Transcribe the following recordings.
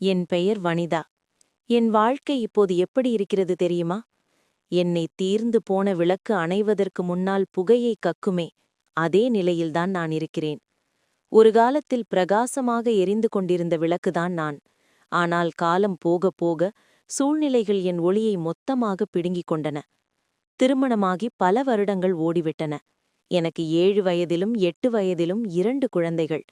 என் பெயர் வனிதா. என் வாழ்க்கை இப்போது எப்படி இருக்கிறது தெரியுமா? என்னை தீர்ந்து போன விளக்கு அணைவதற்கு முன்னால் புகையை கக்குமே அதே நிலையில்தான் நான் இருக்கிறேன். ஒரு காலத்தில் பிரகாசமாக எரிந்து கொண்டிருந்த விளக்குதான் நான். ஆனால் காலம் போக போக சூழ்நிலைகள் என் ஒளியை மொத்தமாக பிடுங்கிக் கொண்டன. திருமணமாகி பல வருடங்கள் ஓடிவிட்டன. எனக்கு ஏழு வயதிலும் எட்டு வயதிலும் இரண்டு குழந்தைகள்.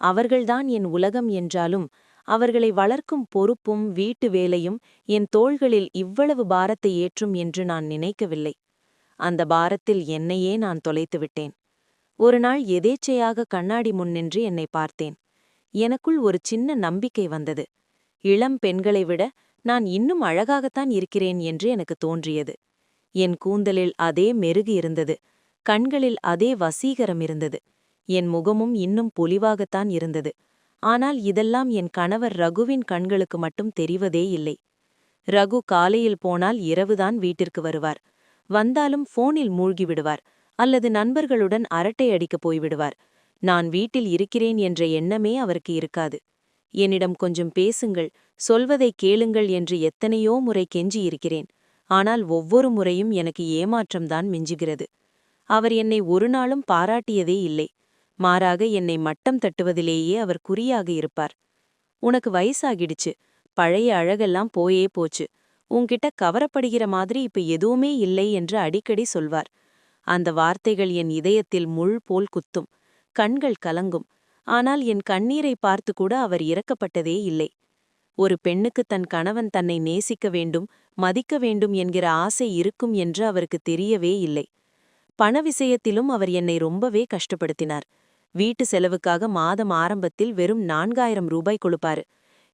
அவர்கள்தான் என் உலகம் என்றாலும் அவர்களை வளர்க்கும் பொறுப்பும் வீட்டு வேலையும் என் தோள்களில் இவ்வளவு பாரத்தை ஏற்றும் என்று நான் நினைக்கவில்லை. அந்த பாரத்தில் என்னையே நான் தொலைத்து விட்டேன். ஒரு நாள் எதேச்சையாக கண்ணாடி முன்னின்று என்னை பார்த்தேன். எனக்குள் ஒரு சின்ன நம்பிக்கை வந்தது. இளம் பெண்களை விட நான் இன்னும் அழகாகத்தான் இருக்கிறேன் என்று எனக்கு தோன்றியது. என் கூந்தலில் அதே மெருகு இருந்தது. கண்களில் அதே வசீகரம் இருந்தது. என் முகமும் இன்னும் பொலிவாகத்தான் இருந்தது. ஆனால் இதெல்லாம் என் கணவர் ரகுவின் கண்களுக்கு மட்டும் தெரிவதே இல்லை. ரகு காலையில் போனால் இரவுதான் வீட்டிற்கு வருவார். வந்தாலும் போனில் மூழ்கிவிடுவார் அல்லது நண்பர்களுடன் அரட்டை அடிக்கப் போய்விடுவார். நான் வீட்டில் இருக்கிறேன் என்ற எண்ணமே அவருக்கு இருக்காது. என்னிடம் கொஞ்சம் பேசுங்கள் சொல்வதை கேளுங்கள் என்று எத்தனையோ முறை கெஞ்சியிருக்கிறேன் ஆனால் ஒவ்வொரு முறையும் எனக்கு ஏமாற்றம்தான் மிஞ்சுகிறது. அவர் என்னை ஒரு நாளும் பாராட்டியதே இல்லை. மாறாக என்னை மட்டம் தட்டுவதிலேயே அவர் குறியாக இருப்பார். உனக்கு வயசாகிடுச்சு. பழைய அழகெல்லாம் போயே போச்சு. உன்கிட்ட கவரப்படுகிற மாதிரி இப்ப எதுவுமே இல்லை என்று அடிக்கடி சொல்வார். அந்த வார்த்தைகள் என் இதயத்தில் முள் போல் குத்தும். கண்கள் கலங்கும். ஆனால் என் கண்ணீரை பார்த்து கூட அவர் இறக்கப்பட்டதே இல்லை. ஒரு பெண்ணுக்கு தன் கணவன் தன்னை நேசிக்க வேண்டும் மதிக்க வேண்டும் என்கிற ஆசை இருக்கும் என்று அவருக்கு தெரியவே இல்லை. பண விஷயத்திலும் அவர் என்னை ரொம்பவே கஷ்டப்படுத்தினார். வீட்டு செலவுக்காக மாதம் ஆரம்பத்தில் வெறும் நான்காயிரம் ரூபாய் கொடுப்பாரு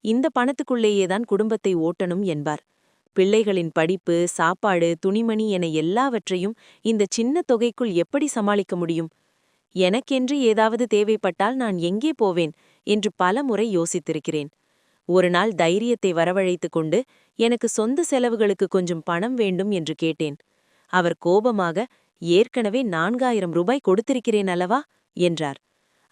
இந்த பணத்துக்குள்ளேயேதான் குடும்பத்தை ஓட்டணும் என்பார். பிள்ளைகளின் படிப்பு சாப்பாடு துணிமணி என எல்லாவற்றையும் இந்த சின்ன தொகைக்குள் எப்படி சமாளிக்க முடியும்? எனக்கென்று ஏதாவது தேவைப்பட்டால் நான் எங்கே போவேன்? என்று பல முறை யோசித்திருக்கிறேன். ஒரு நாள் தைரியத்தை வரவழைத்துக் கொண்டு எனக்கு சொந்த செலவுகளுக்கு கொஞ்சம் பணம் வேண்டும் என்று கேட்டேன். அவர் கோபமாக ஏற்கனவே நான்காயிரம் ரூபாய் கொடுத்திருக்கிறேன் அல்லவா? என்றார்.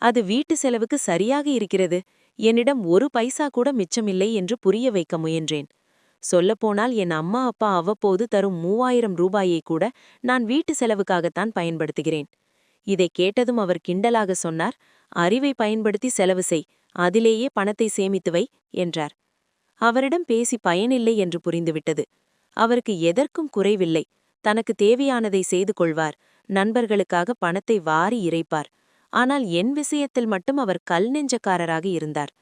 அது வீட்டு செலவுக்கு சரியாக இருக்கிறது. என்னிடம் ஒரு பைசா கூட மிச்சமில்லை என்று புரிய வைக்க முயன்றேன். சொல்லப்போனால் என் அம்மா அப்பா அவ்வப்போது தரும் மூவாயிரம் ரூபாயை கூட நான் வீட்டு செலவுக்காகத்தான் பயன்படுத்துகிறேன். இதை கேட்டதும் அவர் கிண்டலாக சொன்னார் அறிவை பயன்படுத்தி செலவு செய் அதிலேயே பணத்தை சேமித்து வை என்றார். அவரிடம் பேசி பயனில்லை என்று புரிந்துவிட்டது. அவருக்கு எதற்கும் குறைவில்லை. தனக்கு தேவையானதை செய்து கொள்வார். நண்பர்களுக்காக பணத்தை வாரி இறைப்பார். ஆனால் என் விஷயத்தில் மட்டும் அவர் கல் நெஞ்சக்காரராக இருந்தார்.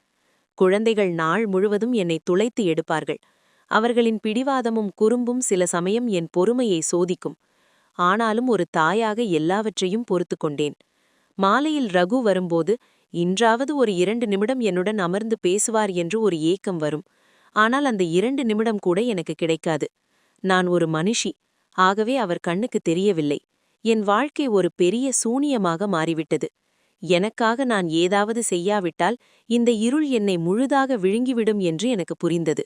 குழந்தைகள் நாள் முழுவதும் என்னை துளைத்து எடுப்பார்கள். அவர்களின் பிடிவாதமும் குறும்பும் சில சமயம் என் பொறுமையை சோதிக்கும். ஆனாலும் ஒரு தாயாக எல்லாவற்றையும் பொறுத்து கொண்டேன். மாலையில் ரகு வரும்போது இன்றாவது ஒரு இரண்டு நிமிடம் என்னுடன் அமர்ந்து பேசுவார் என்று ஒரு ஏக்கம் வரும். ஆனால் அந்த இரண்டு நிமிடம் கூட எனக்கு கிடைக்காது. நான் ஒரு மனுஷி. ஆகவே அவர் கண்ணுக்கு தெரியவில்லை. என் வாழ்க்கை ஒரு பெரிய சூனியமாக மாறிவிட்டது. எனக்காக நான் ஏதாவது செய்யாவிட்டால் இந்த இருள் என்னை முழுதாக விழுங்கிவிடும் என்று எனக்கு புரிந்தது.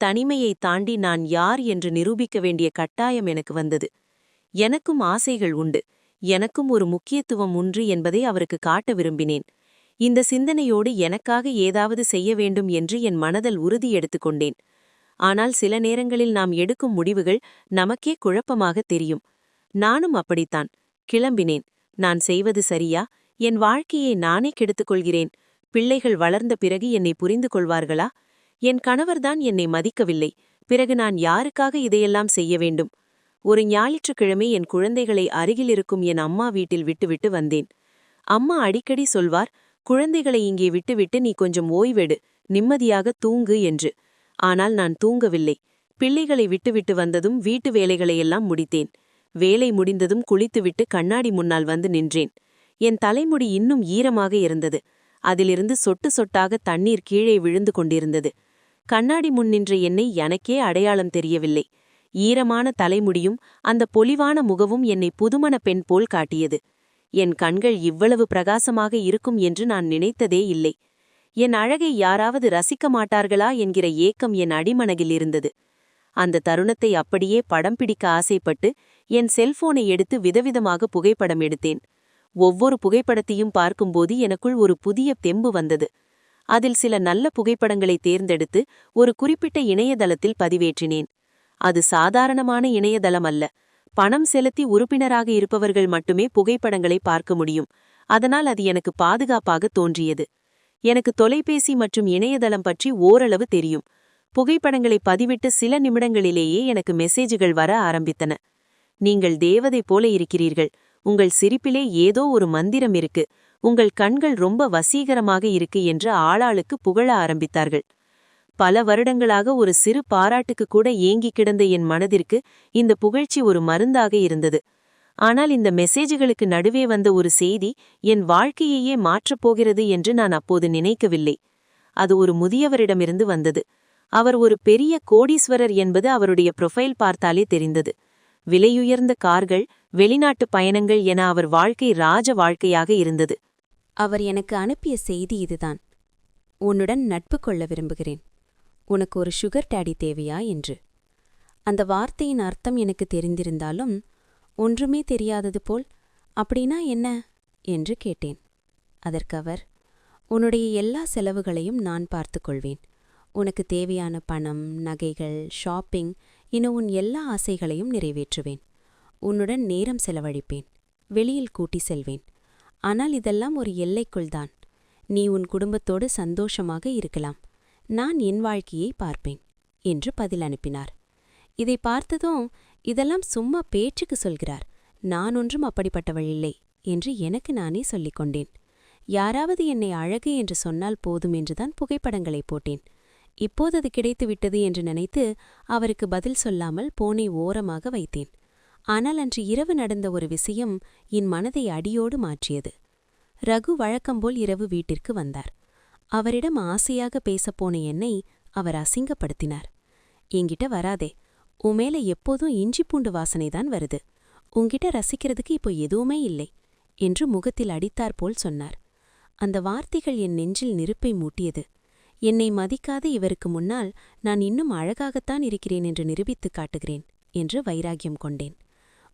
தனிமையை தாண்டி நான் யார் என்று நிரூபிக்க வேண்டிய கட்டாயம் எனக்கு வந்தது. எனக்கும் ஆசைகள் உண்டு. எனக்கும் ஒரு முக்கியத்துவம் உண்டு என்பதை அவருக்கு காட்ட விரும்பினேன். இந்த சிந்தனையோடு எனக்காக ஏதாவது செய்ய வேண்டும் என்று என் மனதல் உறுதி எடுத்துக்கொண்டேன் ஆனால் சில நேரங்களில் நாம் எடுக்கும் முடிவுகள் நமக்கே குழப்பமாக தெரியும். நானும் அப்படித்தான். கிளம்பினேன். நான் செய்வது சரியா? என் வாழ்க்கையை நானே கெடுத்துக் கொள்கிறேன் பிள்ளைகள் வளர்ந்த பிறகு என்னை புரிந்து கொள்வார்களா? என் கணவர்தான் என்னை மதிக்கவில்லை. பிறகு நான் யாருக்காக இதையெல்லாம் செய்ய வேண்டும்? ஒரு ஞாயிற்றுக்கிழமை என் குழந்தைகளை அருகில் இருக்கும் என் அம்மா வீட்டில் விட்டுவிட்டு வந்தேன். அம்மா அடிக்கடி சொல்வார் குழந்தைகளை இங்கே விட்டுவிட்டு நீ கொஞ்சம் ஓய்வெடு. நிம்மதியாக தூங்கு என்று. ஆனால் நான் தூங்கவில்லை. பிள்ளைகளை விட்டுவிட்டு வந்ததும் வீட்டு வேலைகளையெல்லாம் முடித்தேன். வேலை முடிந்ததும் குளித்துவிட்டு கண்ணாடி முன்னால் வந்து நின்றேன். என் தலைமுடி இன்னும் ஈரமாக இருந்தது. அதிலிருந்து சொட்டு சொட்டாக தண்ணீர் கீழே விழுந்து கொண்டிருந்தது. கண்ணாடி முன் நின்ற என்னை எனக்கே அடையாளம் தெரியவில்லை. ஈரமான தலைமுடியும் அந்த பொலிவான முகவும் என்னை புதுமண பெண் போல் காட்டியது. என் கண்கள் இவ்வளவு பிரகாசமாக இருக்கும் என்று நான் நினைத்ததே இல்லை. என் அழகை யாராவது ரசிக்க மாட்டார்களா என்கிற ஏக்கம் என் அடிமனகில் இருந்தது. அந்த தருணத்தை அப்படியே படம் பிடிக்க ஆசைப்பட்டு என் செல்போனை எடுத்து விதவிதமாக புகைப்படம் எடுத்தேன். ஒவ்வொரு புகைப்படத்தையும் பார்க்கும்போது எனக்குள் ஒரு புதிய தெம்பு வந்தது. அதில் சில நல்ல புகைப்படங்களை தேர்ந்தெடுத்து ஒரு குறிப்பிட்ட இணையதளத்தில் பதிவேற்றினேன். அது சாதாரணமான இணையதளம் அல்ல. பணம் செலுத்தி உறுப்பினராக இருப்பவர்கள் மட்டுமே புகைப்படங்களை பார்க்க முடியும். அதனால் அது எனக்கு பாதுகாப்பாக தோன்றியது. எனக்கு தொலைபேசி மற்றும் இணையதளம் பற்றி ஓரளவு தெரியும். புகைப்படங்களை பதிவிட்டு சில நிமிடங்களிலேயே எனக்கு மெசேஜுகள் வர ஆரம்பித்தன. நீங்கள் தேவதை போல இருக்கிறீர்கள். உங்கள் சிரிப்பிலே ஏதோ ஒரு மந்திரம் இருக்கு. உங்கள் கண்கள் ரொம்ப வசீகரமாக இருக்கு என்று ஆளாளுக்கு புகழ ஆரம்பித்தார்கள். பல வருடங்களாக ஒரு சிறு பாராட்டுக்கு கூட ஏங்கி கிடந்த என் மனதிற்கு இந்த புகழ்ச்சி ஒரு மருந்தாக இருந்தது. ஆனால் இந்த மெசேஜுகளுக்கு நடுவே வந்த ஒரு செய்தி என் வாழ்க்கையையே மாற்றப் போகிறது என்று நான் அப்போது நினைக்கவில்லை. அது ஒரு முதியவரிடமிருந்து வந்தது. அவர் ஒரு பெரிய கோடீஸ்வரர் என்பது அவருடைய ப்ரொஃபைல் பார்த்தாலே தெரிந்தது. விலையுயர்ந்த கார்கள் வெளிநாட்டு பயணங்கள் என அவர் வாழ்க்கை ராஜ வாழ்க்கையாக இருந்தது. அவர் எனக்கு அனுப்பிய செய்தி இதுதான். உன்னுடன் நட்பு கொள்ள விரும்புகிறேன். உனக்கு ஒரு சுகர் டேடி தேவையா என்று. அந்த வார்த்தையின் அர்த்தம் எனக்கு தெரிந்திருந்தாலும் ஒன்றுமே தெரியாதது போல் அப்படின்னா என்ன? என்று கேட்டேன். அதற்கு அவர் உன்னுடைய எல்லா செலவுகளையும் நான் பார்த்துக்கொள்வேன் உனக்கு தேவையான பணம் நகைகள் ஷாப்பிங் இன்னும் உன் எல்லா ஆசைகளையும் நிறைவேற்றுவேன். உன்னுடன் நேரம் செலவழிப்பேன். வெளியில் கூட்டி செல்வேன். ஆனால் இதெல்லாம் ஒரு எல்லைக்குள்தான் நீ உன் குடும்பத்தோடு சந்தோஷமாக இருக்கலாம். நான் என் வாழ்க்கையை பார்ப்பேன் என்று பதில் அனுப்பினார். இதை பார்த்ததும் இதெல்லாம் சும்மா பேச்சுக்கு சொல்கிறார். நான் ஒன்றும் அப்படிப்பட்டவள் இல்லை என்று எனக்கு நானே சொல்லிக் கொண்டேன் யாராவது என்னை அழகு என்று சொன்னால் போதும் என்றுதான் புகைப்படங்களை போட்டேன். இப்போது அது கிடைத்துவிட்டது என்று நினைத்து அவருக்கு பதில் சொல்லாமல் போனை ஓரமாக வைத்தேன். ஆனால் அன்று இரவு நடந்த ஒரு விஷயம் என் மனதை அடியோடு மாற்றியது. ரகு வழக்கம்போல் இரவு வீட்டிற்கு வந்தார். அவரிடம் ஆசையாக பேசப்போன என்னை அவர் அசிங்கப்படுத்தினார். என்கிட்ட வராதே. உன் மேல எப்போதும் இஞ்சி பூண்டு வாசனைதான் வருது. உங்கிட்ட ரசிக்கிறதுக்கு இப்போ எதுவுமே இல்லை என்று முகத்தில் அடித்தாற்போல் சொன்னார். அந்த வார்த்தைகள் என் நெஞ்சில் நெருப்பை மூட்டியது. என்னை மதிக்காத இவருக்கு முன்னால் நான் இன்னும் அழகாகத்தான் இருக்கிறேன் என்று நிரூபித்துக் காட்டுகிறேன் என்று வைராகியம் கொண்டேன்.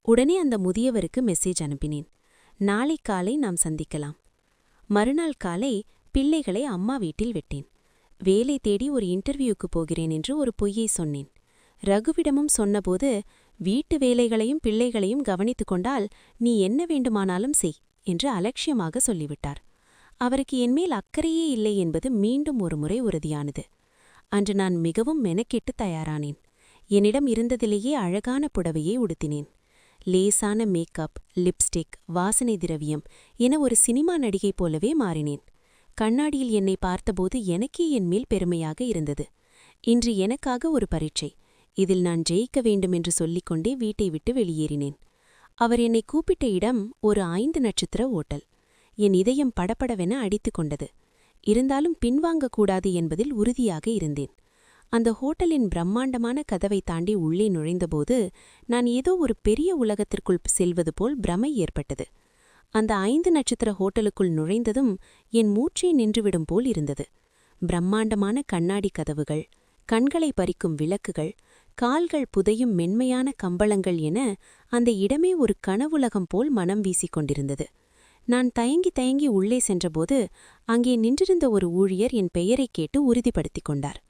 உடனே அந்த முதியவருக்கு மெசேஜ் அனுப்பினேன். நாளை காலை நாம் சந்திக்கலாம். மறுநாள் காலை பிள்ளைகளை அம்மா வீட்டில் விட்டேன். வேலை தேடி ஒரு இன்டர்வியூக்கு போகிறேன் என்று ஒரு பொய்யை சொன்னேன். ரகுவிடமும் சொன்னபோது வீட்டு வேலைகளையும் பிள்ளைகளையும் கவனித்துக் கொண்டால் நீ என்ன வேண்டுமானாலும் செய் என்று அலட்சியமாக சொல்லிவிட்டார். அவருக்கு என்மேல் அக்கறையே இல்லை என்பது மீண்டும் ஒரு முறை உறுதியானது. அன்று நான் மிகவும் மெனக்கெட்டு தயாரானேன். என்னிடம் இருந்ததிலேயே அழகான புடவையை உடுத்தினேன். லேசான மேக்கப் லிப்ஸ்டிக் வாசனை திரவியம் என ஒரு சினிமா நடிகை போலவே மாறினேன். கண்ணாடியில் என்னை பார்த்தபோது எனக்கே என் மேல் பெருமையாக இருந்தது. இன்று எனக்காக ஒரு பரீட்சை. இதில் நான் ஜெயிக்க வேண்டும் என்று சொல்லிக்கொண்டே வீட்டை விட்டு வெளியேறினேன். அவர் என்னை கூப்பிட்ட இடம் ஒரு ஐந்து நட்சத்திர ஓட்டல். என் இதயம் படபடவென அடித்துக் கொண்டது. இருந்தாலும் பின்வாங்கக்கூடாது என்பதில் உறுதியாக இருந்தேன். அந்த ஹோட்டலின் பிரம்மாண்டமான கதவை தாண்டி உள்ளே நுழைந்தபோது நான் ஏதோ ஒரு பெரிய உலகத்திற்குள் செல்வது போல் பிரமை ஏற்பட்டது. அந்த ஐந்து நட்சத்திர ஹோட்டலுக்குள் நுழைந்ததும் என் மூச்சே நின்றுவிடும் போல் இருந்தது. பிரம்மாண்டமான கண்ணாடி கதவுகள் கண்களை பறிக்கும் விளக்குகள் கால்கள் புதையும் மென்மையான கம்பளங்கள் என அந்த இடமே ஒரு கனவுலகம் போல் மனம் வீசிக்கொண்டிருந்தது நான் தயங்கி தயங்கி உள்ளே சென்றபோது அங்கே நின்றிருந்த ஒரு ஊழியர் என் பெயரைக் கேட்டு உறுதிப்படுத்திக் கொண்டார்.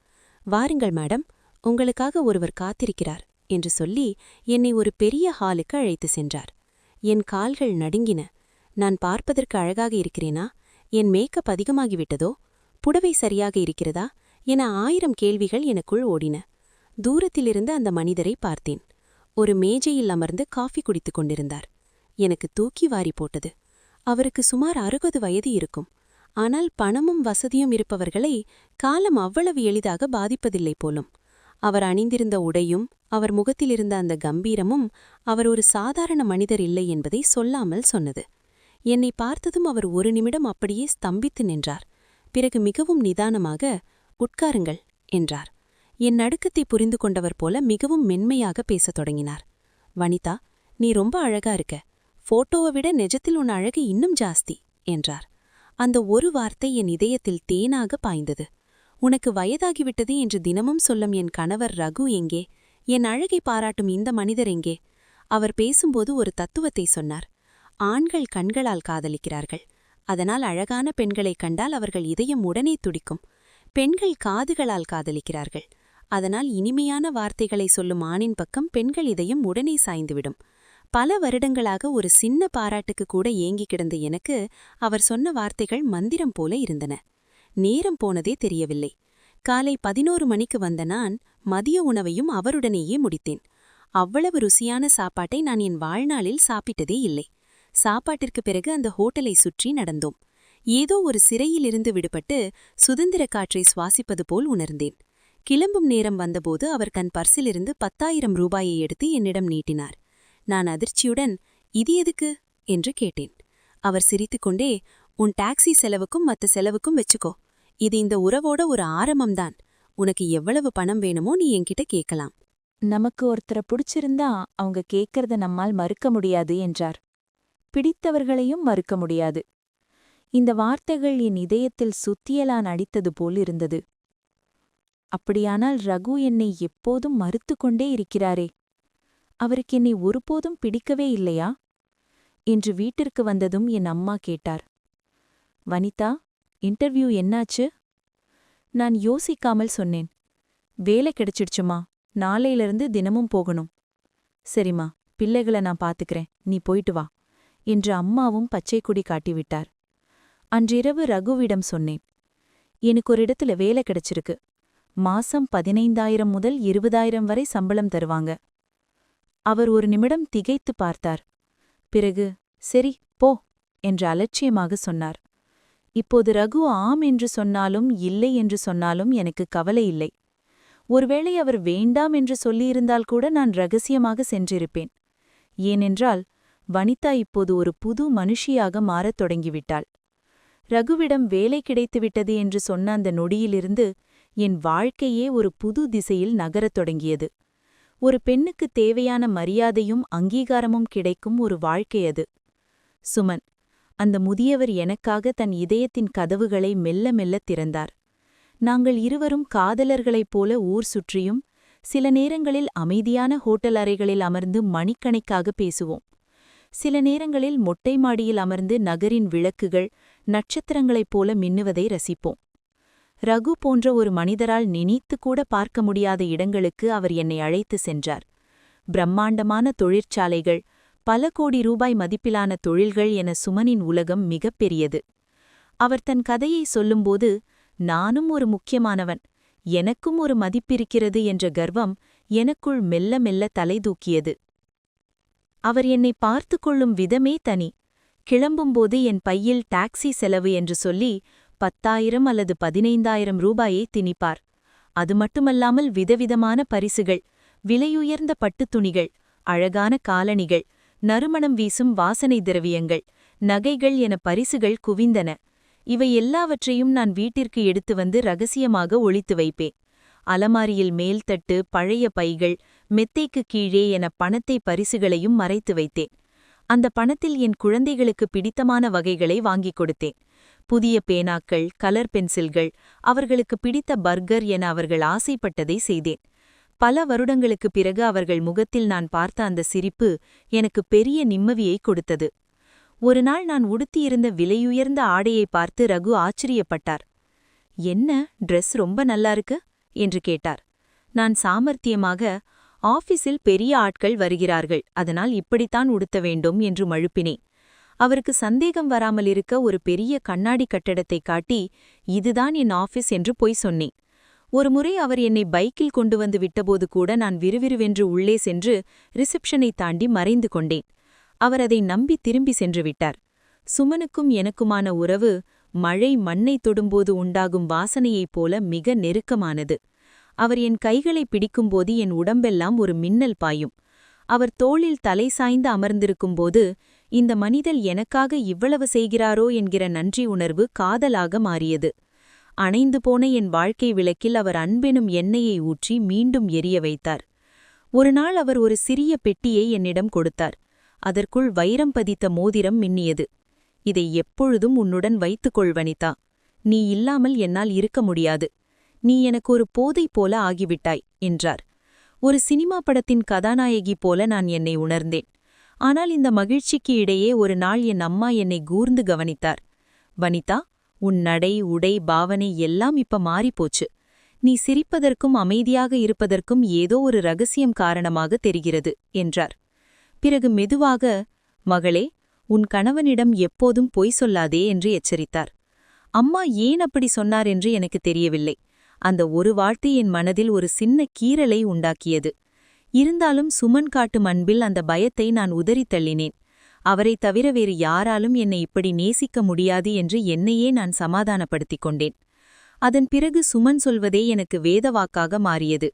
வாருங்கள் மேடம் உங்களுக்காக ஒருவர் காத்திருக்கிறார் என்று சொல்லி என்னை ஒரு பெரிய ஹாலுக்கு அழைத்து சென்றார். என் கால்கள் நடுங்கின. நான் பார்ப்பதற்கு அழகாக இருக்கிறேனா? என் மேக்கப் அதிகமாகிவிட்டதோ? புடவை சரியாக இருக்கிறதா? என ஆயிரம் கேள்விகள் எனக்குள் ஓடின. தூரத்திலிருந்து அந்த மனிதரை பார்த்தேன். ஒரு மேஜையில் அமர்ந்து காஃபி குடித்துக் கொண்டிருந்தார். எனக்கு தூக்கி வாரி போட்டது. அவருக்கு சுமார் அறுபது வயது இருக்கும். ஆனால் பணமும் வசதியும் இருப்பவர்களை காலம் அவ்வளவு எளிதாக பாதிப்பதில்லை போலும். அவர் அணிந்திருந்த உடையும் அவர் முகத்திலிருந்த அந்த கம்பீரமும் அவர் ஒரு சாதாரண மனிதர் இல்லை என்பதை சொல்லாமல் சொன்னது. என்னை பார்த்ததும் அவர் ஒரு நிமிடம் அப்படியே ஸ்தம்பித்து நின்றார். பிறகு மிகவும் நிதானமாக உட்காருங்கள் என்றார். என் நடுக்கத்தை புரிந்து கொண்டவர் போல மிகவும் மென்மையாக பேசத் தொடங்கினார். வனிதா நீ ரொம்ப அழகா இருக்க. போட்டோவை விட நிஜத்தில் உன் அழகு இன்னும் ஜாஸ்தி என்றார். அந்த ஒரு வார்த்தை என் இதயத்தில் தேனாக பாய்ந்தது. உனக்கு வயதாகிவிட்டது என்று தினமும் சொல்லும் என் கணவர் ரகு எங்கே? என் அழகை பாராட்டும் இந்த மனிதர் எங்கே? அவர் பேசும்போது ஒரு தத்துவத்தை சொன்னார். ஆண்கள் கண்களால் காதலிக்கிறார்கள். அதனால் அழகான பெண்களைக் கண்டால் அவர்கள் இதயம் உடனே துடிக்கும். பெண்கள் காதுகளால் காதலிக்கிறார்கள். அதனால் இனிமையான வார்த்தைகளை சொல்லும் ஆணின் பக்கம் பெண்கள் இதயம் உடனே சாய்ந்துவிடும். பல வருடங்களாக ஒரு சின்ன பாராட்டுக்கு கூட ஏங்கி கிடந்த எனக்கு அவர் சொன்ன வார்த்தைகள் மந்திரம் போல இருந்தன. நேரம் போனதே தெரியவில்லை. காலை பதினோரு மணிக்கு வந்த நான் மதிய உணவையும் அவருடனேயே முடித்தேன். அவ்வளவு ருசியான சாப்பாட்டை நான் என் வாழ்நாளில் சாப்பிட்டதே இல்லை. சாப்பாட்டிற்கு பிறகு அந்த ஹோட்டலை சுற்றி நடந்தோம். ஏதோ ஒரு சிறையிலிருந்து விடுபட்டு சுதந்திர காற்றை சுவாசிப்பது போல் உணர்ந்தேன். கிளம்பும் நேரம் வந்தபோது அவர் தன் பர்சிலிருந்து பத்தாயிரம் ரூபாயை எடுத்து என்னிடம் நீட்டினார். நான் அதிர்ச்சியுடன் இது எதுக்கு? என்று கேட்டேன். அவர் சிரித்துக்கொண்டே உன் டாக்ஸி செலவுக்கும் மத்த செலவுக்கும் வச்சுக்கோ. இது இந்த உறவோட ஒரு ஆரம்பம்தான். உனக்கு எவ்வளவு பணம் வேணுமோ நீ என்கிட்ட கேட்கலாம். நமக்கு ஒருத்தரை பிடிச்சிருந்தா அவங்க கேட்கறத நம்மால் மறுக்க முடியாது என்றார். பிடித்தவர்களையும் மறுக்க முடியாது. இந்த வார்த்தைகள் என் இதயத்தில் சுத்தியலான் அடித்தது போல் இருந்தது. அப்படியானால் ரகு என்னை எப்போதும் மறுத்து கொண்டே இருக்கிறாரே. அவருக்கு என்னை ஒருபோதும் பிடிக்கவே இல்லையா? என்று வீட்டிற்கு வந்ததும் என் அம்மா கேட்டார். வனிதா இன்டர்வியூ என்னாச்சு? நான் யோசிக்காமல் சொன்னேன். வேலை கிடைச்சிடுச்சுமா. நாளையிலிருந்து தினமும் போகணும். சரிம்மா பிள்ளைகளை நான் பாத்துக்கிறேன். நீ போயிட்டு வா. என்று அம்மாவும் பச்சைக்குடி காட்டிவிட்டார். அன்றிரவு ரகுவிடம் சொன்னேன். எனக்கு ஒரு இடத்துல வேலை கிடைச்சிருக்கு. மாசம் பதினைந்தாயிரம் முதல் இருபதாயிரம் வரை சம்பளம் தருவாங்க. அவர் ஒரு நிமிடம் திகைத்து பார்த்தார். பிறகு சரி போ என்று அலட்சியமாக சொன்னார். இப்போது ரகு ஆம் என்று சொன்னாலும் இல்லை என்று சொன்னாலும் எனக்கு கவலை இல்லை. ஒருவேளை அவர் வேண்டாம் என்று சொல்லியிருந்தால் கூட நான் ரகசியமாக சென்றிருப்பேன். ஏனென்றால் வனிதா இப்போது ஒரு புது மனுஷியாக மாறத் தொடங்கிவிட்டாள். ரகுவிடம் வேலை கிடைத்துவிட்டது என்று சொன்ன அந்த நொடியிலிருந்து என் வாழ்க்கையே ஒரு புது திசையில் நகரத் தொடங்கியது. ஒரு பெண்ணுக்கு தேவையான மரியாதையும் அங்கீகாரமும் கிடைக்கும் ஒரு வாழ்க்கை அது. சுமன் அந்த முதியவர் எனக்காக தன் இதயத்தின் கதவுகளை மெல்ல மெல்ல திறந்தார். நாங்கள் இருவரும் காதலர்களைப் போல ஊர் சுற்றியும் சில நேரங்களில் அமைதியான ஹோட்டல் அறைகளில் அமர்ந்து மணிக்கணக்காக பேசுவோம். சில நேரங்களில் மொட்டை மாடியில் அமர்ந்து நகரின் விளக்குகள் நட்சத்திரங்களைப் போல மின்னுவதை ரசிப்போம். ரகு போன்ற ஒரு மனிதரால் நினைத்து கூட பார்க்க முடியாத இடங்களுக்கு அவர் என்னை அழைத்து சென்றார். பிரம்மாண்டமான தொழிற்சாலைகள் பல கோடி ரூபாய் மதிப்பிலான தொழில்கள் என சுமனின் உலகம் மிகப்பெரியது அவர் தன் கதையை சொல்லும்போது நானும் ஒரு முக்கியமானவன் எனக்கும் ஒரு மதிப்பிருக்கிறது என்ற கர்வம் எனக்குள் மெல்ல மெல்ல தலைதூக்கியது அவர் என்னை பார்த்து கொள்ளும் விதமே தனி. கிளம்பும்போது என் பையில் டாக்ஸி செலவு என்று சொல்லி பத்தாயிரம் அல்லது பதினைந்தாயிரம் ரூபாயை திணிப்பார். அது மட்டுமல்லாமல் விதவிதமான பரிசுகள் விலையுயர்ந்த பட்டுத் துணிகள் அழகான காலணிகள் நறுமணம் வீசும் வாசனை திரவியங்கள் நகைகள் என பரிசுகள் குவிந்தன. இவை எல்லாவற்றையும் நான் வீட்டிற்கு எடுத்து வந்து ரகசியமாக ஒழித்து வைப்பேன். அலமாரியில் மேல்தட்டு பழைய பைகள் மெத்தைக்கு கீழே என பணத்தை பரிசுகளையும் மறைத்து வைத்தேன். அந்த பணத்தில் என் குழந்தைகளுக்கு பிடித்தமான வகைகளை வாங்கிக் கொடுத்தேன். புதிய பேனாக்கள் கலர் பென்சில்கள் அவர்களுக்கு பிடித்த பர்கர் என அவர்கள் ஆசைப்பட்டதை செய்தேன். பல வருடங்களுக்கு பிறகு அவர்கள் முகத்தில் நான் பார்த்த அந்த சிரிப்பு எனக்கு பெரிய நிம்மதியை கொடுத்தது. ஒரு நாள் நான் உடுத்தியிருந்த விலையுயர்ந்த ஆடையை பார்த்து ரகு ஆச்சரியப்பட்டார். என்ன ட்ரெஸ் ரொம்ப நல்லா இருக்கு? என்று கேட்டார். நான் சாமர்த்தியமாக ஆபீஸில் பெரிய ஆட்கள் வருகிறார்கள் அதனால் இப்படித்தான் உடுத்த வேண்டும் என்று மழுப்பினேன். அவருக்கு சந்தேகம் வராமல் இருக்க ஒரு பெரிய கண்ணாடி கட்டடத்தை காட்டி இதுதான் என் ஆஃபீஸ் என்று பொய் சொன்னேன். ஒருமுறை அவர் என்னை பைக்கில் கொண்டு வந்து விட்டபோது கூட நான் விறுவிறுவென்று உள்ளே சென்று ரிசப்ஷனை தாண்டி மறைந்து கொண்டேன். அவர் அதை நம்பி திரும்பி சென்று விட்டார். சுமனுக்கும் எனக்குமான உறவு மழை மண்ணை தொடும்போது உண்டாகும் வாசனையைப் போல மிக நெருக்கமானது. அவர் என் கைகளை பிடிக்கும்போது என் உடம்பெல்லாம் ஒரு மின்னல் பாயும். அவர் தோளில் தலை சாய்ந்து அமர்ந்திருக்கும்போது இந்த மனிதல் எனக்காக இவ்வளவு செய்கிறாரோ என்கிற நன்றி உணர்வு காதலாக மாறியது. அணைந்து போன என் வாழ்க்கை விளக்கில் அவர் அன்பெனும் எண்ணெயை ஊற்றி மீண்டும் எரிய வைத்தார். ஒருநாள் அவர் ஒரு சிறிய பெட்டியை என்னிடம் கொடுத்தார். அதற்குள் வைரம் பதித்த மோதிரம் மின்னியது. இதை எப்பொழுதும் உன்னுடன் வைத்துக் கொள்வனிதா நீ இல்லாமல் என்னால் இருக்க முடியாது. நீ எனக்கு ஒரு போதை போல ஆகிவிட்டாய் என்றார். ஒரு சினிமா படத்தின் கதாநாயகி போல நான் என்னை உணர்ந்தேன். ஆனால் இந்த மகிழ்ச்சிக்கு இடையே ஒரு நாள் என் அம்மா என்னை கூர்ந்து கவனித்தார். வனிதா உன் நடை உடை பாவனை எல்லாம் இப்ப மாறிப்போச்சு. நீ சிரிப்பதற்கும் அமைதியாக இருப்பதற்கும் ஏதோ ஒரு ரகசியம் காரணமாக தெரிகிறது என்றார். பிறகு மெதுவாக மகளே உன் கணவனிடம் எப்போதும் பொய் சொல்லாதே என்று எச்சரித்தார். அம்மா ஏன் அப்படி சொன்னார் என்று எனக்கு தெரியவில்லை. அந்த ஒரு வார்த்தை என் மனதில் ஒரு சின்ன கீறலை உண்டாக்கியது. இருந்தாலும் சுமன் காட்டும் அன்பில் அந்த பயத்தை நான் உதறி தள்ளினேன். அவரைத் தவிர வேறு யாராலும் என்னை இப்படி நேசிக்க முடியாது என்று என்னையே நான் சமாதானப்படுத்திக் கொண்டேன். அதன் பிறகு சுமன் சொல்வதே எனக்கு வேதவாக்காக மாறியது.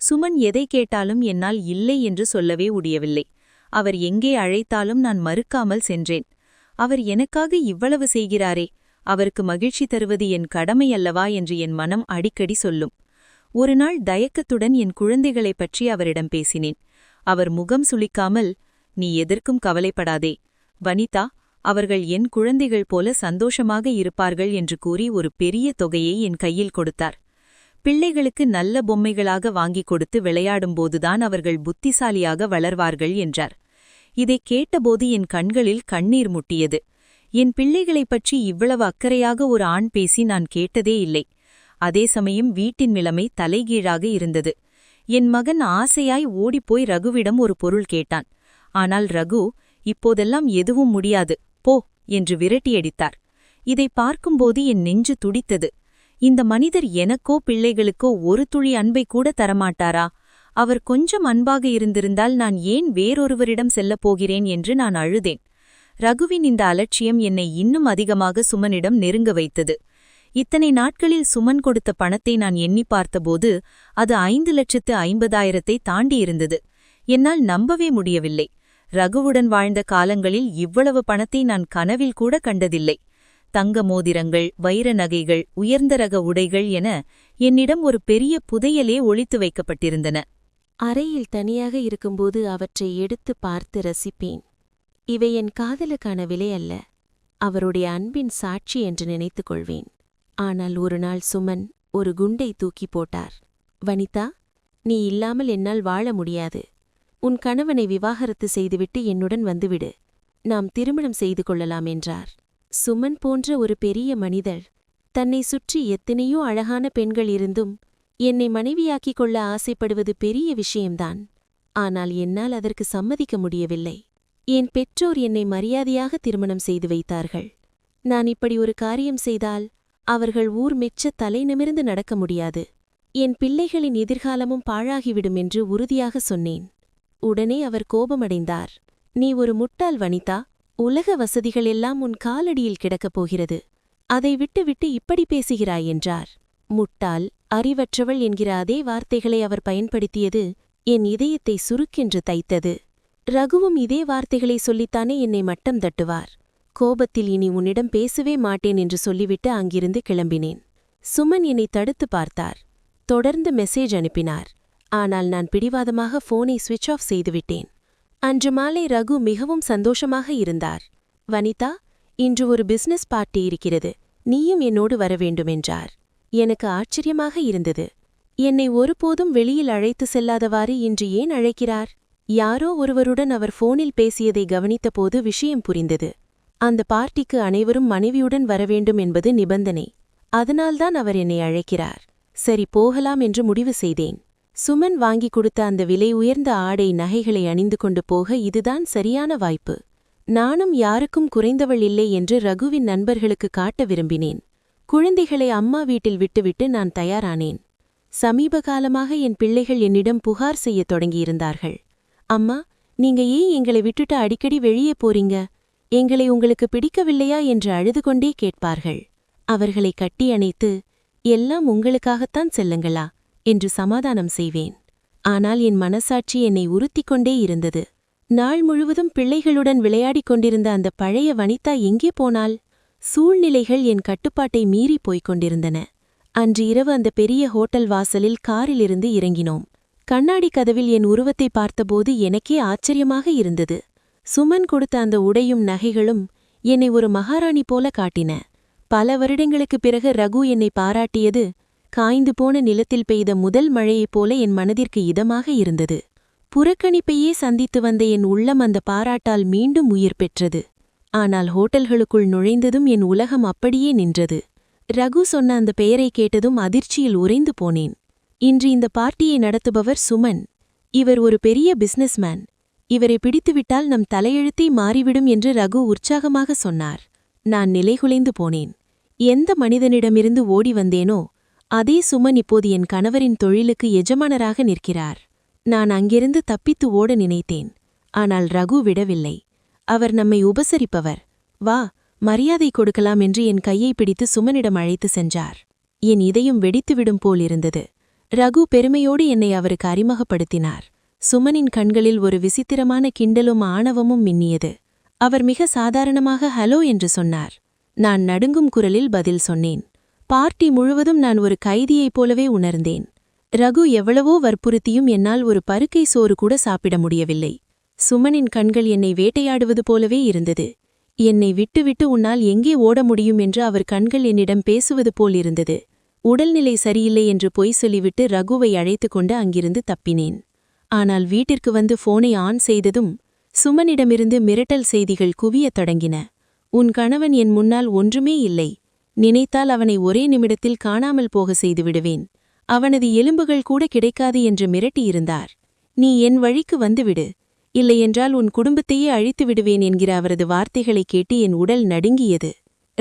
சுமன் எதை கேட்டாலும் என்னால் இல்லை என்று சொல்லவே முடியவில்லை. அவர் எங்கே அழைத்தாலும் நான் மறுக்காமல் சென்றேன். அவர் எனக்காக இவ்வளவு செய்கிறாரே அவருக்கு மகிழ்ச்சி தருவது என் கடமை அல்லவா என்று என் மனம் அடிக்கடி சொல்லும். ஒருநாள் தயக்கத்துடன் என் குழந்தைகளைப் பற்றி அவரிடம் பேசினேன். அவர் முகம் சுளிக்காமல் நீ எதற்கும் கவலைப்படாதே. வனிதா அவர்கள் என் குழந்தைகள் போல சந்தோஷமாக இருப்பார்கள் என்று கூறி ஒரு பெரிய தொகையை என் கையில் கொடுத்தார். பிள்ளைகளுக்கு நல்ல பொம்மைகளாக வாங்கிக் கொடுத்து விளையாடும்போதுதான் அவர்கள் புத்திசாலியாக வளர்வார்கள் என்றார். இதைக் கேட்டபோது என் கண்களில் கண்ணீர் முட்டியது. என் பிள்ளைகளைப் பற்றி இவ்வளவு அக்கறையாக ஒரு ஆண் பேசி நான் கேட்டதே இல்லை. அதே சமயம் வீட்டின் நிலைமை தலைகீழாக இருந்தது. என் மகன் ஆசையாய் ஓடிப்போய் ரகுவிடம் ஒரு பொருள் கேட்டான். ஆனால் ரகு இப்போதெல்லாம் எதுவும் முடியாது. போ என்று விரட்டியடித்தார். இதை பார்க்கும்போது என் நெஞ்சு துடித்தது. இந்த மனிதர் எனக்கோ பிள்ளைகளுக்கோ ஒரு துளி அன்பை கூட தரமாட்டாரா? அவர் கொஞ்சம் அன்பாக இருந்திருந்தால் நான் ஏன் வேறொருவரிடம் செல்லப் போகிறேன் என்று நான் அழுதேன். ரகுவின் இந்த அலட்சியம் என்னை இன்னும் அதிகமாக சுமனிடம் நெருங்க வைத்தது. இத்தனை நாட்களில் சுமன் கொடுத்த பணத்தை நான் எண்ணி பார்த்தபோது அது ஐந்து லட்சத்து ஐம்பதாயிரத்தை தாண்டியிருந்தது. என்னால் நம்பவே முடியவில்லை. ரகுவுடன் வாழ்ந்த காலங்களில் இவ்வளவு பணத்தை நான் கனவில் கூட கண்டதில்லை. தங்க மோதிரங்கள் வைர நகைகள் உயர்ந்த ரக உடைகள் என என்னிடம் ஒரு பெரிய புதையலே ஒளித்து வைக்கப்பட்டிருந்தன. அறையில் தனியாக இருக்கும்போது அவற்றை எடுத்து பார்த்து ரசிப்பேன். இவை என் காதலுக்கான விலை அல்ல. அவருடைய அன்பின் சாட்சி என்று நினைத்துக் கொள்வேன். ஆனால் ஒரு நாள் சுமன் ஒரு குண்டை தூக்கி போட்டார். வனிதா நீ இல்லாமல் என்னால் வாழ முடியாது. உன் கணவனை விவாகரத்து செய்துவிட்டு என்னுடன் வந்துவிடு. நாம் திருமணம் செய்து கொள்ளலாம் என்றார். சுமன் போன்ற ஒரு பெரிய மனிதர் தன்னை சுற்றி எத்தனையோ அழகான பெண்கள் இருந்தும் என்னை மனைவியாக்கிக் கொள்ள ஆசைப்படுவது பெரிய விஷயம்தான். ஆனால் என்னால் அதற்கு சம்மதிக்க முடியவில்லை. என் பெற்றோர் என்னை மரியாதையாக திருமணம் செய்து வைத்தார்கள். நான் இப்படி ஒரு காரியம் செய்தால் அவர்கள் ஊர் மெச்ச தலை நிமிர்ந்து நடக்க முடியாது. என் பிள்ளைகளின் எதிர்காலமும் பாழாகிவிடும் என்று உறுதியாக சொன்னேன். உடனே அவர் கோபமடைந்தார். நீ ஒரு முட்டாள் வனிதா உலக வசதிகள் எல்லாம் உன் காலடியில் கிடக்கப் போகிறது. அதை விட்டுவிட்டு இப்படி பேசுகிறாய் என்றார். முட்டாள் அறிவற்றவள் என்கிற அதே வார்த்தைகளை அவர் பயன்படுத்தியது என் இதயத்தை சுருக்கென்று தைத்தது. ரகுவும் இதே வார்த்தைகளை சொல்லித்தானே என்னை மட்டம் தட்டுவார். கோபத்தில் இனி உன்னிடம் பேசவே மாட்டேன் என்று சொல்லிவிட்டு அங்கிருந்து கிளம்பினேன். சுமன் என்னை தடுத்து பார்த்தார். தொடர்ந்து மெசேஜ் அனுப்பினார். ஆனால் நான் பிடிவாதமாக போனை சுவிட்ச் ஆஃப் செய்துவிட்டேன் அன்று மாலை ரகு மிகவும் சந்தோஷமாக இருந்தார். வனிதா இன்று ஒரு பிசினஸ் பார்ட்டி இருக்கிறது. நீயும் என்னோடு வர வேண்டுமென்றார். எனக்கு ஆச்சரியமாக இருந்தது. என்னை ஒருபோதும் வெளியில் அழைத்து செல்லாதவாறு இன்று ஏன் அழைக்கிறார்? யாரோ ஒருவருடன் அவர் போனில் பேசியதை கவனித்தபோது விஷயம் புரிந்தது. அந்த பார்ட்டிக்கு அனைவரும் மனைவியுடன் வரவேண்டும் என்பது நிபந்தனை. அதனால்தான் அவர் என்னை அழைக்கிறார். சரி போகலாம் என்று முடிவு செய்தேன். சுமன் வாங்கிக் கொடுத்த அந்த விலை உயர்ந்த ஆடை நகைகளை அணிந்து கொண்டு போக இதுதான் சரியான வாய்ப்பு. நானும் யாருக்கும் குறைந்தவள் இல்லை என்று ரகுவின் நண்பர்களுக்கு காட்ட விரும்பினேன். குழந்தைகளை அம்மா வீட்டில் விட்டுவிட்டு நான் தயாரானேன். சமீப காலமாக என் பிள்ளைகள் என்னிடம் புகார் செய்யத் தொடங்கியிருந்தார்கள். அம்மா நீங்க ஏன் எங்களை விட்டுட்டு அடிக்கடி வெளியே போறீங்க? எங்களை உங்களுக்கு பிடிக்கவில்லையா என்று அழுது கொண்டே கேட்பார்கள். அவர்களை கட்டி அணைத்து எல்லாம் உங்களுக்காகத்தான் செல்லுங்களா என்று சமாதானம் செய்வேன். ஆனால் என் மனசாட்சி என்னை உறுத்திக் கொண்டே இருந்தது. நாள் முழுவதும் பிள்ளைகளுடன் விளையாடிக் கொண்டிருந்த அந்த பழைய வனிதா எங்கே போனால் சூழ்நிலைகள் என் கட்டுப்பாட்டை மீறிப் போய்க் கொண்டிருந்தன. அன்று இரவு அந்த பெரிய ஹோட்டல் வாசலில் காரிலிருந்து இறங்கினோம். கண்ணாடி கதவில் என் உருவத்தை பார்த்தபோது எனக்கே ஆச்சரியமாக இருந்தது. சுமன் கொடுத்த அந்த உடையும் நகைகளும் என்னை ஒரு மகாராணி போல காட்டின. பல வருடங்களுக்குப் பிறகு ரகு என்னை பாராட்டியது காய்ந்து போன நிலத்தில் பெய்த முதல் மழையைப் போல என் மனதிற்கு இதமாக இருந்தது. புறக்கணிப்பையே சந்தித்து வந்த என் உள்ளம் அந்த பாராட்டால் மீண்டும் உயிர் பெற்றது. ஆனால் ஹோட்டல்களுக்குள் நுழைந்ததும் என் உலகம் அப்படியே நின்றது. ரகு சொன்ன அந்த பெயரை கேட்டதும் அதிர்ச்சியில் உறைந்து போனேன். இன்று இந்த பார்ட்டியை நடத்துபவர் சுமன். இவர் ஒரு பெரிய பிசினஸ்மேன். இவரை பிடித்துவிட்டால் நம் தலையெழுத்தை மாறிவிடும் என்று ரகு உற்சாகமாக சொன்னார். நான் நிலைகுலைந்து போனேன். எந்த மனிதனிடமிருந்து ஓடி வந்தேனோ அதே சுமன் இப்போது என் கணவரின் தொழிலுக்கு எஜமானராக நிற்கிறார். நான் அங்கிருந்து தப்பித்து ஓட நினைத்தேன். ஆனால் ரகு விடவில்லை. அவர் நம்மை உபசரிப்பவர். வா மரியாதை கொடுக்கலாம் என்று என் கையை பிடித்து சுமனிடம் அழைத்து சென்றார். என் இதயம் வெடித்துவிடும் போல் இருந்தது ரகு பெருமையோடு என்னை அவருக்கு அறிமுகப்படுத்தினார். சுமனின் கண்களில் ஒரு விசித்திரமான கிண்டலும் ஆணவமும் மின்னியது. அவர் மிக சாதாரணமாக ஹலோ என்று சொன்னார். நான் நடுங்கும் குரலில் பதில் சொன்னேன். பார்ட்டி முழுவதும் நான் ஒரு கைதியைப் போலவே உணர்ந்தேன். ரகு எவ்வளவோ வற்புறுத்தியும் என்னால் ஒரு பருக்கை சோறு கூட சாப்பிட முடியவில்லை. சுமனின் கண்கள் என்னை வேட்டையாடுவது போலவே இருந்தது. என்னை விட்டுவிட்டு உன்னால் எங்கே ஓட முடியும் என்று அவர் கண்கள் என்னிடம் பேசுவது போல் இருந்தது. உடல்நிலை சரியில்லை என்று பொய் சொல்லிவிட்டு ரகுவை அழைத்துக் கொண்டு அங்கிருந்து தப்பினேன். ஆனால் வீட்டிற்கு வந்து போனை ஆன் செய்ததும் சுமனிடமிருந்து மிரட்டல் செய்திகள் குவியத் தொடங்கின. உன் கணவன் என் முன்னால் ஒன்றுமே இல்லை. நினைத்தால் அவனை ஒரே நிமிடத்தில் காணாமல் போக செய்து விடுவேன். அவனது எலும்புகள் கூட கிடைக்காது என்று மிரட்டியிருந்தார் நீ என் வழிக்கு வந்துவிடு. இல்லையென்றால் உன் குடும்பத்தையே அழித்து விடுவேன் என்கிற அவரது வார்த்தைகளைக் கேட்டு என் உடல் நடுங்கியது.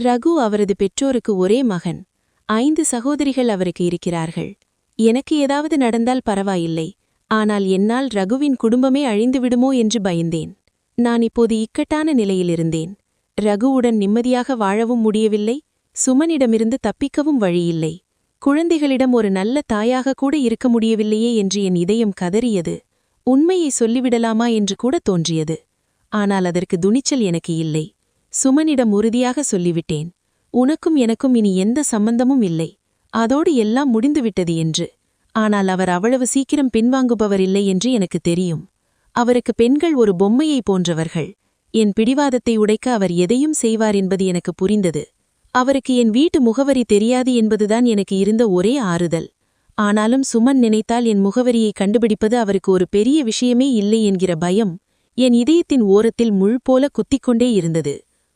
ரகு அவரது பெற்றோருக்கு ஒரே மகன். ஐந்து சகோதரிகள் அவருக்கு இருக்கிறார்கள். எனக்கு ஏதாவது நடந்தால் பரவாயில்லை. ஆனால் என்னால் ரகுவின் குடும்பமே அழிந்துவிடுமோ என்று பயந்தேன். நான் இப்போது இக்கட்டான நிலையிலிருந்தேன். ரகுவுடன் நிம்மதியாக வாழவும் முடியவில்லை. சுமனிடமிருந்து தப்பிக்கவும் வழியில்லை. குழந்தைகளிடம் ஒரு நல்ல தாயாக கூட இருக்க முடியவில்லையே என்று என் இதயம் கதறியது. உண்மையை சொல்லிவிடலாமா என்று கூட தோன்றியது. ஆனால் அதற்கு துணிச்சல் எனக்கு இல்லை. சுமனிடம் உறுதியாக சொல்லிவிட்டேன். உனக்கும் எனக்கும் இனி எந்த சம்பந்தமும் இல்லை. அதோடு எல்லாம் முடிந்துவிட்டது என்று. ஆனால் அவர் அவ்வளவு சீக்கிரம் பின்வாங்குபவர் இல்லை என்று எனக்கு தெரியும். அவருக்கு பெண்கள் ஒரு பொம்மையை போன்றவர்கள். என் பிடிவாதத்தை உடைக்க அவர் எதையும் செய்வார் என்பது எனக்கு புரிந்தது. அவருக்கு என் வீட்டு முகவரி தெரியாது என்பதுதான் எனக்கு இருந்த ஒரே ஆறுதல். ஆனாலும் சுமன் நினைத்தால் என் முகவரியை கண்டுபிடிப்பது அவருக்கு ஒரு பெரிய விஷயமே இல்லை என்கிற பயம் என் இதயத்தின் ஓரத்தில் முள் போல குத்திக்கொண்டே இருந்தது.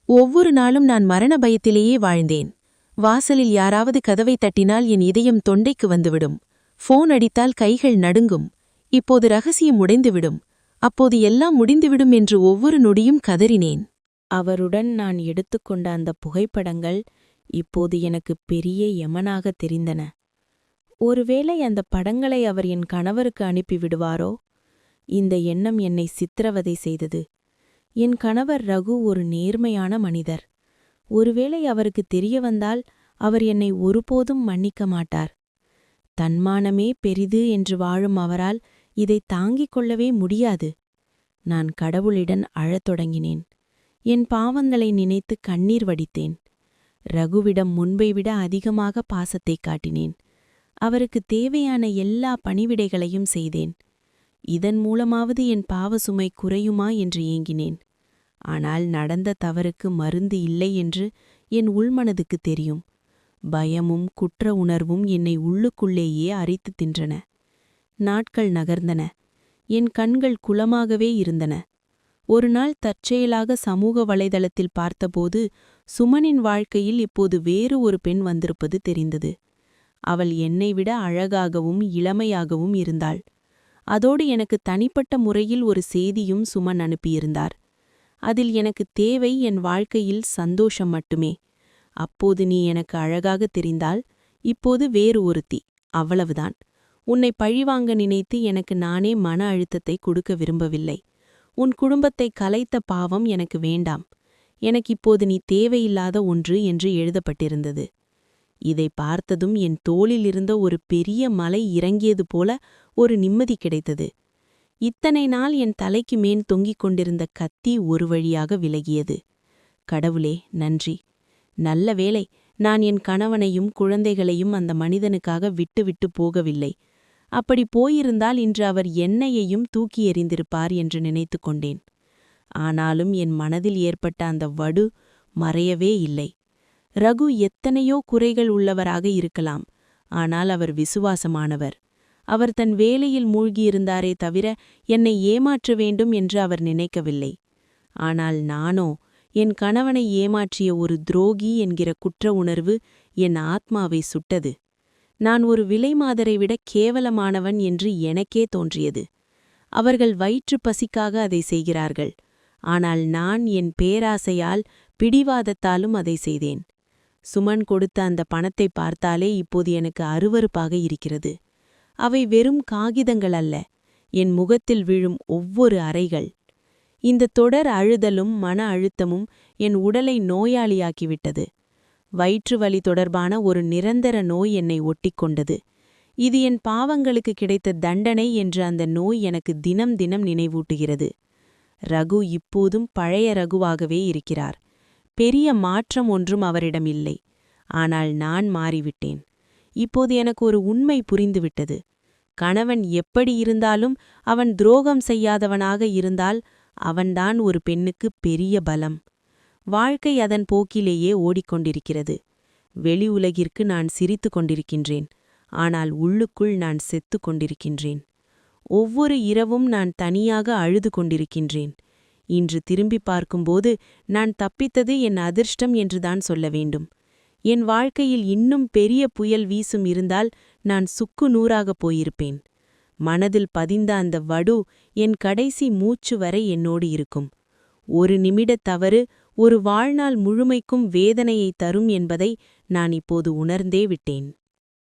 ஒவ்வொரு நாளும் நான் மரண பயத்திலேயே வாழ்ந்தேன். வாசலில் யாராவது கதவை தட்டினால் என் இதயம் தொண்டைக்கு வந்துவிடும். ஃபோன் அடித்தால் கைகள் நடுங்கும். இப்போது ரகசியம் உடைந்துவிடும். அப்போது எல்லாம் முடிந்துவிடும் என்று ஒவ்வொரு நொடியும் கதறினேன். அவருடன் நான் எடுத்துக்கொண்ட அந்த புகைப்படங்கள் இப்போது எனக்கு பெரிய யமனாக தெரிந்தன. ஒருவேளை அந்த படங்களை அவர் என் கணவருக்கு அனுப்பிவிடுவாரோ? இந்த எண்ணம் என்னை சித்திரவதை செய்தது. என் கணவர் ரகு ஒரு நேர்மையான மனிதர். ஒருவேளை அவருக்கு தெரிய வந்தால் அவர் என்னை ஒருபோதும் மன்னிக்க மாட்டார். தன்மானமே பெரிது என்று வாழும் அவரால் இதை தாங்கிக் கொள்ளவே முடியாது. நான் கடவுளிடன் அழத் தொடங்கினேன். என் பாவங்களை நினைத்து கண்ணீர் வடித்தேன். ரகுவிடம் முன்பை விட அதிகமாக பாசத்தை காட்டினேன். அவருக்கு தேவையான எல்லா பணிவிடைகளையும் செய்தேன். இதன் மூலமாவது என் பாவசுமை குறையுமா என்று ஏங்கினேன். ஆனால் நடந்த தவறுக்கு மருந்து இல்லை என்று என் உள்மனதுக்கு தெரியும். பயமும் குற்ற உணர்வும் என்னை உள்ளுக்குள்ளேயே அரித்து தின்றன. நாட்கள் நகர்ந்தன. என் கண்கள் குளமாகவே இருந்தன. ஒரு நாள் தற்செயலாக சமூக வலைதளத்தில் பார்த்தபோது சுமனின் வாழ்க்கையில் இப்போது வேறு ஒரு பெண் வந்திருப்பது தெரிந்தது. அவள் என்னை விட அழகாகவும் இளமையாகவும் இருந்தாள். அதோடு எனக்கு தனிப்பட்ட முறையில் ஒரு செய்தியும் சுமன் அனுப்பியிருந்தார். அதில் எனக்கு தேவை என் வாழ்க்கையில் சந்தோஷம் மட்டுமே. அப்போது நீ எனக்கு அழகாக தெரிந்தால் இப்போது வேறு ஒருத்தி அவ்வளவுதான். உன்னை பழிவாங்க நினைத்து எனக்கு நானே மன அழுத்தத்தை கொடுக்க விரும்பவில்லை. உன் குடும்பத்தை கலைத்த பாவம் எனக்கு வேண்டாம். எனக்கு இப்போது நீ தேவையில்லாத ஒன்று என்று எழுதப்பட்டிருந்தது. இதை பார்த்ததும் என் தோளிலிருந்த ஒரு பெரிய மலை இறங்கியது போல ஒரு நிம்மதி கிடைத்தது. இத்தனை நாள் என் தலைக்கு மேன் தொங்கிக் கொண்டிருந்த கத்தி ஒரு வழியாக விலகியது. கடவுளே நன்றி. நல்ல வேளை நான் என் கணவனையும் குழந்தைகளையும் அந்த மனிதனுக்காக விட்டுவிட்டு போகவில்லை. அப்படி போயிருந்தால் இன்று அவர் என்னையையும் தூக்கி எறிந்திருப்பார் என்று நினைத்து கொண்டேன். ஆனாலும் என் மனதில் ஏற்பட்ட அந்த வடு மறையவே இல்லை. ரகு எத்தனையோ குறைகள் உள்ளவராக இருக்கலாம். ஆனால் அவர் விசுவாசமானவர். அவர் தன் வேலையில் மூழ்கியிருந்தாரே தவிர என்னை ஏமாற்ற வேண்டும் என்று அவர் நினைக்கவில்லை. ஆனால் நானோ என் கணவனை ஏமாற்றிய ஒரு துரோகி என்கிற குற்ற உணர்வு என் ஆத்மாவை சுட்டது. நான் ஒரு விலைமாதரை விட கேவலமானவன் என்று எனக்கே தோன்றியது. அவர்கள் வயிற்றுப் பசிக்காக அதை செய்கிறார்கள். ஆனால் நான் என் பேராசையால் பிடிவாதத்தாலும் அதை செய்தேன். சுமன் கொடுத்த அந்த பணத்தை பார்த்தாலே இப்போது எனக்கு அருவருப்பாக இருக்கிறது. அவை வெறும் காகிதங்கள் அல்ல. என் முகத்தில் விழும் ஒவ்வொரு அறைகள் இந்த தொடர் அழுதலும் மன அழுத்தமும் என் உடலை நோயாளியாக்கிவிட்டது. வயிற்று வலி தொடர்பான ஒரு நிரந்தர நோய் என்னை ஒட்டிக்கொண்டது. இது என் பாவங்களுக்கு கிடைத்த தண்டனை என்று அந்த நோய் எனக்கு தினம் தினம் நினைவூட்டுகிறது. ரகு இப்போதும் பழைய ரகுவாகவே இருக்கிறார். பெரிய மாற்றம் ஒன்றும் அவரிடம் இல்லை. ஆனால் நான் மாறிவிட்டேன். இப்போது எனக்கு ஒரு உண்மை புரிந்துவிட்டது. கணவன் எப்படி இருந்தாலும் அவன் துரோகம் செய்யாதவனாக இருந்தால் அவன்தான் ஒரு பெண்ணுக்கு பெரிய பலம். வாழ்க்கை அதன் போக்கிலேயே ஓடிக்கொண்டிருக்கிறது. வெளி உலகிற்கு நான் சிரித்து கொண்டிருக்கின்றேன். ஆனால் உள்ளுக்குள் நான் செத்து கொண்டிருக்கின்றேன். ஒவ்வொரு இரவும் நான் தனியாக அழுது கொண்டிருக்கின்றேன். இன்று திரும்பி பார்க்கும்போது நான் தப்பித்தது என் அதிர்ஷ்டம் என்றுதான் சொல்ல வேண்டும். என் வாழ்க்கையில் இன்னும் பெரிய புயல் வீசும் இருந்தால் நான் சுக்கு நூறாகப் போயிருப்பேன். மனதில் பதிந்த அந்த வடு என் கடைசி மூச்சு வரை என்னோடு இருக்கும். ஒரு நிமிடத் தவறு ஒரு வாழ்நாள் முழுமைக்கும் வேதனையை தரும் என்பதை நான் இப்போது உணர்ந்தே விட்டேன்.